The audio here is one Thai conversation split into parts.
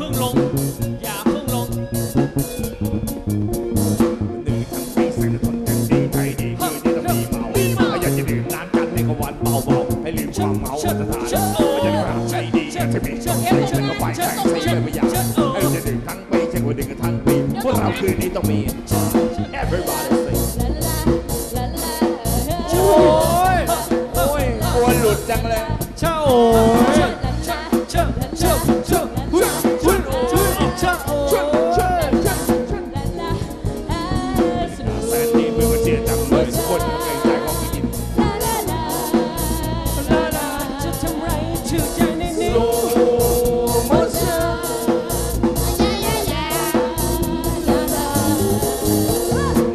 พิ่งลง อย่าเพิ่งลง หนึ่งทั้งปีซื้อคนทั้งดีไปดีคือที่ต้องมีเมาไม่อยากจะดื่มน้ำกันให้กวันเบาๆให้ลืมความเมาสถานไม่อยากจะทำใจดีจะมีใจฉันก็ไปแต่เใยไม่อยากให้จะดื่มทั้งปีใช่กว่าดื่มกันทั้งปีพวกเราคืนนี้ต้องมี everybody sing โอ้ยโอ้ยกลัวหลุดจังเลย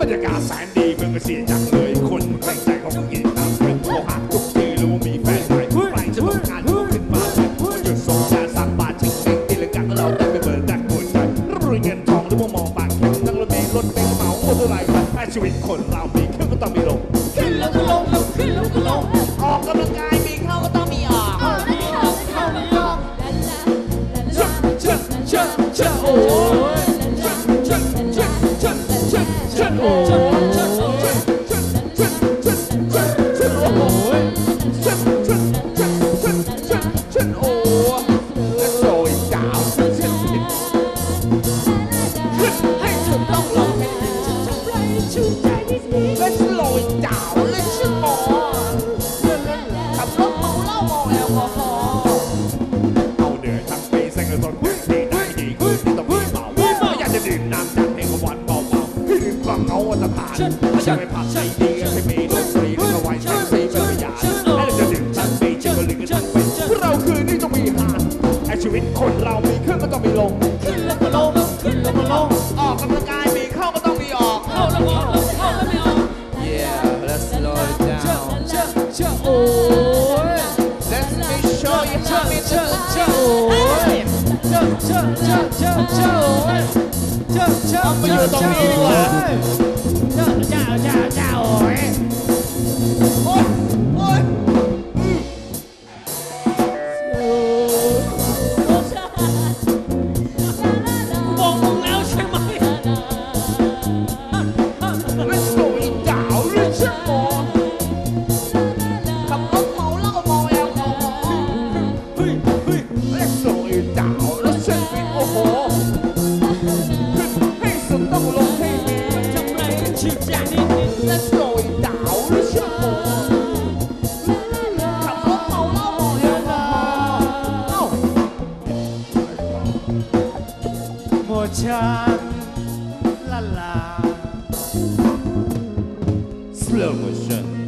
รรยากาศแสนดีเมือก็เสียจังเลย คนเกรงใจของผู้หญิงตามเพื่อนโทรหาทุกทีรู้ว่ามีแฟนใหม่ใครจะต้องการรู้ขึ้นมาหยุดส่งชาสักบาทชิงเองตีลังกังเราเต็มไปเบิดดักหัวใจรวยเงินทองหรือว่ามองปากแข็งนั่งรถเมล์รถเมล์เหมาหมดเท่าไร่แต่ชีวิตคนเรามีขึ้นก็ต้องมีลงขึ้นแล้วก็ลงลงขึ้นแล้วก็ลงออกกำลังกายมีเข้าก็ต้องมีออกเข้าไม่ออกเข้าไม่ออกเจ้าเจ้าเจ้าเจ้าโอ้ และฉันโรยดาวและฉันมองขับรถเมาเหล้าเมาแอลกอฮอล์เอาเดือดทั้งปีแซงกระสนดีได้ดีคืนที่ต้องมีเมาไม่อยากจะดื่มน้ำจากในกวันเบาๆที่ดื่มความเงาอันตรานไม่ใช่ไปผัดใจดีให้มีดนตรีแล้วก็ไว้ทั้งสีเป็นพยานให้เราจะดื่มทั้งปีจะก็ลืมกันทั้งปีพวกเราคืนนี้ต้องมีหาไอชีวิตคนเรามีขึ้นก็ต้องมีลงขึ้นแล้วก็ลง 恰恰舞恰恰恰恰恰舞恰恰恰恰舞 slow motion